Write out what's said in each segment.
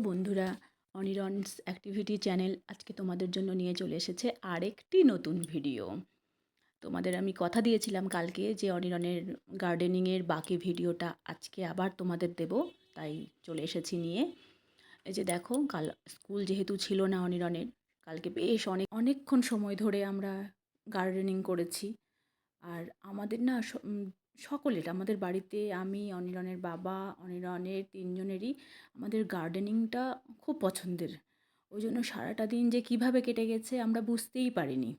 বন্ধুরা অনিরনস activity channel আজকে তোমাদের জন্য নিয়ে চলে এসেছে আরেকটি নতুন ভিডিও তোমাদের আমি কথা দিয়েছিলাম কালকে যে অনিরনের গার্ডেনিংয়ের বাকি ভিডিওটা আজকে আবার তোমাদের দেব, তাই চলে এসেছি নিয়ে। এই যে দেখো, কাল স্কুল যেহেতু ছিল না অনিরনের, কালকে বেশ অনেক, অনেকক্ষণ সময় ধরে আমরা গার্ডেনিং করেছি। আর আমাদের না সকলের, আমাদের বাড়িতে আমি অনিরনের বাবা অনিরনের তিনজনেরই আমাদের গার্ডেনিংটা খুব পছন্দের। ওই জন্য সারাটা দিন যে কীভাবে কেটে গেছে আমরা বুঝতেই পারিনি।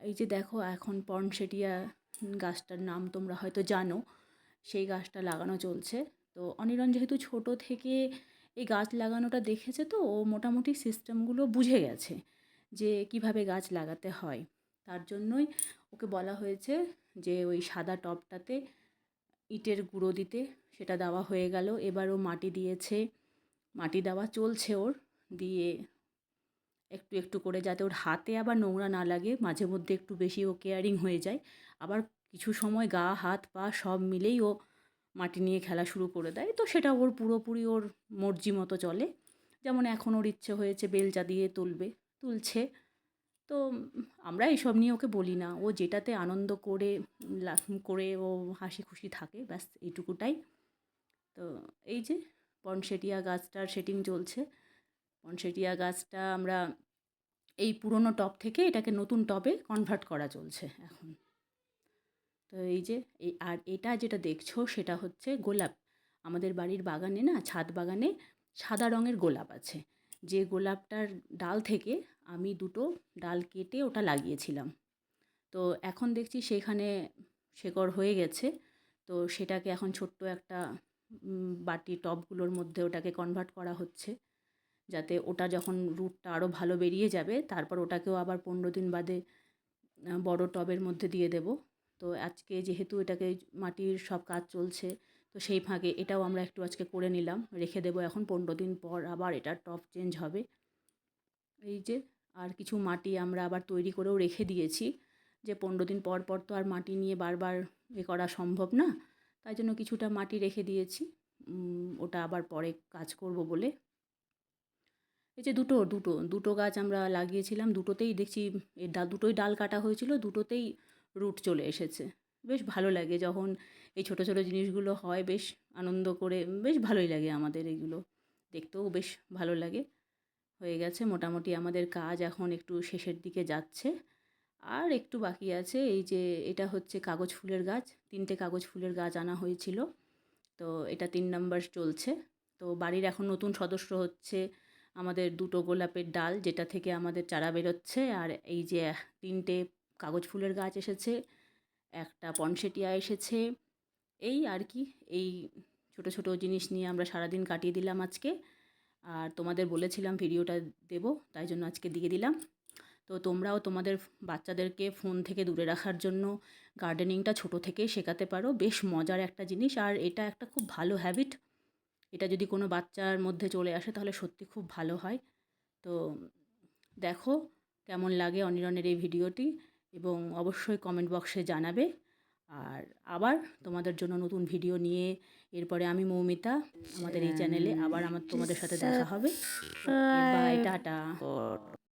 এই যে দেখো, এখন পর্নসেটিয়া গাছটার নাম তোমরা হয়তো জানো, সেই গাছটা লাগানো চলছে। তো অনিরন যেহেতু ছোট থেকে এই গাছ লাগানোটা দেখেছে তো, ও মোটামুটি সিস্টেমগুলো বুঝে গেছে যে কীভাবে গাছ লাগাতে হয়। তার জন্যই ওকে বলা হয়েছে যে ওই সাদা টবটাতে ইটের গুঁড়ো দিতে। সেটা দেওয়া হয়ে গেল। এবার ও মাটি দিয়েছে। মাটি দেওয়া চলছে ওর। দিয়ে একটু একটু করে যাতে ওর হাতে আবার নোংরা না লাগে, মাঝে মধ্যে একটু বেশি ও কেয়ারিং হয়ে যায়। আবার কিছু সময় গা, হাত, পা সব মিলেই ও মাটি নিয়ে খেলা শুরু করে দেয়। তো সেটা ওর পুরোপুরি ওর মর্জি মতো চলে। যেমন এখন ওর ইচ্ছে হয়েছে বেলচা দিয়ে তুলবে। তুলছে। তো আমরা এইসব নিয়ে ওকে বলি না। ও যেটাতে আনন্দ করে করে ও হাসি খুশি থাকে, ব্যাস এইটুকুটাই। তো এই যে পনসেটিয়া গাছটার সেটিং চলছে। পনসেটিয়া গাছটা আমরা এই পুরনো টব থেকে এটাকে নতুন টবে কনভার্ট করা চলছে এখন। তো এই যে এই আর এটা যেটা দেখছ সেটা হচ্ছে গোলাপ। আমাদের বাড়ির বাগানে না, ছাদ বাগানে সাদা রঙের গোলাপ আছে। যে গোলাপটার ডাল থেকে আমি দুটো ডাল কেটে ওটা লাগিয়েছিলাম। তো এখন দেখছি সেখানে শেকড় হয়ে গেছে। তো সেটাকে এখন ছোট্ট একটা বাটি টবগুলোর মধ্যে ওটাকে কনভার্ট করা হচ্ছে। যাতে ওটা যখন রুটটা আরও ভালো বেরিয়ে যাবে, তারপর ওটাকেও আবার পনেরো দিন বাদে বড় টবের মধ্যে দিয়ে দেব। তো আজকে যেহেতু এটাকে মাটির সব কাজ চলছে তো সেই ফাঁকে এটাও আমরা একটু আজকে করে নিলাম। রেখে দেবো এখন, পনেরো দিন পর আবার এটার টপ চেঞ্জ হবে। এই যে, আর কিছু মাটি আমরা আবার তৈরি করেও রেখে দিয়েছি। যে পনেরো দিন পর পর তো আর মাটি নিয়ে বারবার এ করা সম্ভব না। তাই জন্য কিছুটা মাটি রেখে দিয়েছি। ওটা আবার পরে কাজ করব বলে। এই যে দুটো দুটো দুটো গাছ আমরা লাগিয়েছিলাম। দুটোতেই দেখছি এর ডাল দুটোই ডাল কাটা হয়েছিল, দুটোতেই রুট চলে এসেছে। বেশ ভালো লাগে যখন এই ছোটো ছোটো জিনিসগুলো হয় বেশ আনন্দ করে, বেশ ভালোই লাগে আমাদের এগুলো। দেখতেও বেশ ভালো লাগে। হয়ে গেছে মোটামুটি আমাদের কাজ এখন একটু শেষের দিকে যাচ্ছে। আর একটু বাকি আছে এই যে এটা হচ্ছে কাগজ ফুলের গাছ, তিনটে কাগজ ফুলের গাছ আনা হয়েছিল। তো এটা তিন নম্বর চলছে। তো বাড়ির এখন নতুন সদস্য হচ্ছে আমাদের দুটো গোলাপের ডাল যেটা থেকে আমাদের চারা বেরোচ্ছে। আর এই যে তিনটে কাগজ ফুলের গাছ এসেছে। একটা পনসেটিয়া এসেছে। এই আর কি, এই ছোট ছোট জিনিস নিয়ে আমরা সারাদিন কাটিয়ে দিলাম আজকে। আর তোমাদের বলেছিলাম ভিডিওটা দেব, তাই জন্য আজকে দিয়ে দিলাম। তো তোমরাও তোমাদের বাচ্চাদেরকে ফোন থেকে দূরে রাখার জন্য গার্ডেনিংটা ছোট থেকেই শেখাতে পারো। বেশ মজার একটা জিনিস। আর এটা একটা খুব ভালো হ্যাবিট। এটা যদি কোনো বাচ্চার মধ্যে চলে আসে, তাহলে সত্যি খুব ভালো হয়। তো দেখো কেমন লাগে অনিরনের এই ভিডিওটি। এবং অবশ্যই কমেন্ট বক্সে জানাবে। আর আবার তোমাদের জন্য নতুন ভিডিও নিয়ে এরপরে আমি মৌমিতা আমাদের এই চ্যানেলে আবার আমার তোমাদের সাথে দেখা হবে। Bye tata.